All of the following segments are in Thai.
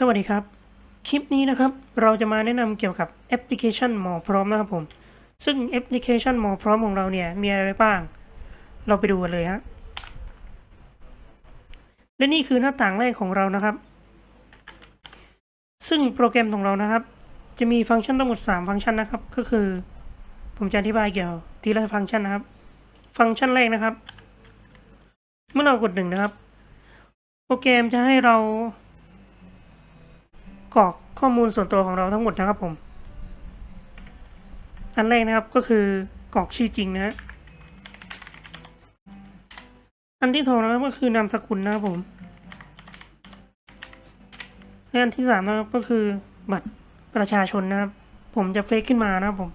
สวัสดีครับ คลิปนี้นะครับเราจะมาแนะนำเกี่ยวกับแอปพลิเคชันหมอพร้อมนะครับผม ซึ่งแอปพลิเคชันหมอพร้อมของเราเนี่ยมีอะไรบ้าง เราไปดูกันเลยฮะและนี่คือหน้าต่างแรกของเรานะครับ ซึ่งโปรแกรมของเรานะครับ จะมีฟังก์ชันทั้งหมด 3 ฟังก์ชันนะครับ ก็คือ ผมจะอธิบายเกี่ยวทีละฟังก์ชันนะครับ ฟังก์ชันแรกนะครับ เมื่อเรากดหนึ่งนะครับ โปรแกรมจะให้เรา กรอกข้อมูลส่วนตัวของเราทั้งหมดนะครับผม อันแรกนะครับก็คือกรอกชื่อจริงนะอันที่สองนะครับก็คือนามสกุลนะครับผมและอันที่สามนะครับก็คือบัตรประชาชนนะครับ ผมจะเฟซขึ้นมานะครับผม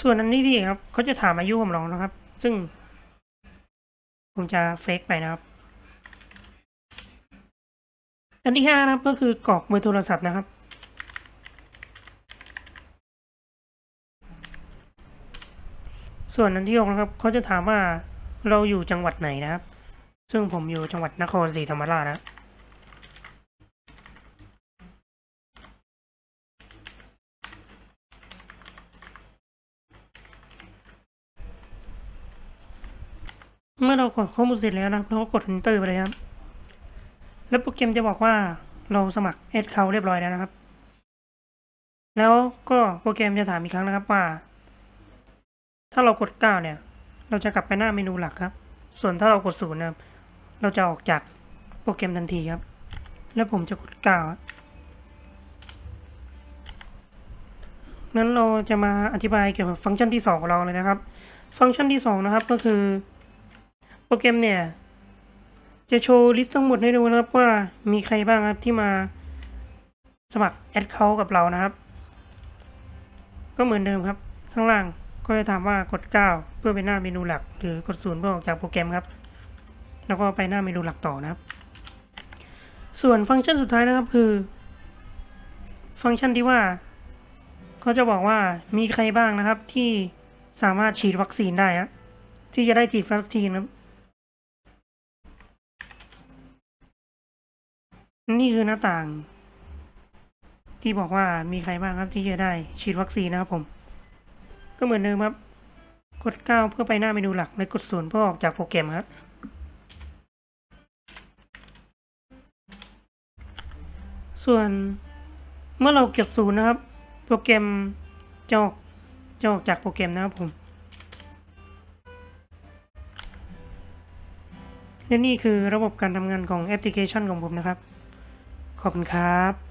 ส่วนอันนี้ที่ครับเขาจะถามอายุผมเรานะครับ ซึ่ง ผมจะเฟกไปนะครับ อันที่ห้านะครับก็คือกรอกเบอร์โทรศัพท์นะครับ ส่วนอันที่หกนะครับเขาจะถามว่าเราอยู่จังหวัดไหนนะครับ ซึ่งผมอยู่จังหวัดนครศรีธรรมราชนะ เมื่อเรากดข้อมูลเสร็จแล้วนะครับ เราก็กด enter ไปเลยครับ แล้วโปรแกรมจะบอกว่าเราสมัคร a d c o u n t เรียบร้อยแล้วนะครับ แล้วก็โปรแกรมจะถามอีกครั้งนะครับว่า ถ้าเรากด 9 เนี่ย เราจะกลับไปหน้าเมนูหลักครับ ส่วนถ้าเรากด0นะครับ เราจะออกจากโปรแกรมทันทีครับ แล้วผมจะกด 9นั้นเราจะมาอธิบายเกี่ยวกับฟังก์ชันที่ 2 ของเราเลยนะครับ ฟังก์ชันที่ 2 นะครับก็คือ โปรแกรมเนี่ย จะโชว์ลิสต์ทั้งหมดให้ดูนะครับว่ามีใครบ้างครับที่มาสมัครแอดเคากับเรานะครับ ก็เหมือนเดิมครับ ข้างล่างก็จะถามว่ากด 9 เพื่อไปหน้าเมนูหลัก หรือกด0เพื่อออกจากโปรแกรมครับ แล้วก็ไปหน้าเมนูหลักต่อนะครับ ส่วนฟังก์ชันสุดท้ายนะครับคือ ฟังก์ชันที่ว่าเขาจะบอกว่ามีใครบ้างนะครับที่สามารถฉีดวัคซีนได้ครับที่จะได้ฉีดวัคซีนครับ นี่คือหน้าต่าง ที่บอกว่ามีใครบ้างครับที่จะได้ฉีดวัคซีนนะครับผม ก็เหมือนเดิมครับ กด 9 เพื่อไปหน้าเมนูหลัก และกด0เพื่อออกจากโปรแกรมครับส่วนเมื่อเราเก็บศูนย์นะครับ โปรแกรมจะออกจะออกจากโปรแกรมนะครับผมและนี่คือระบบการทำงานของแอปพลิเคชันของผมนะครับ ขอบคุณครับ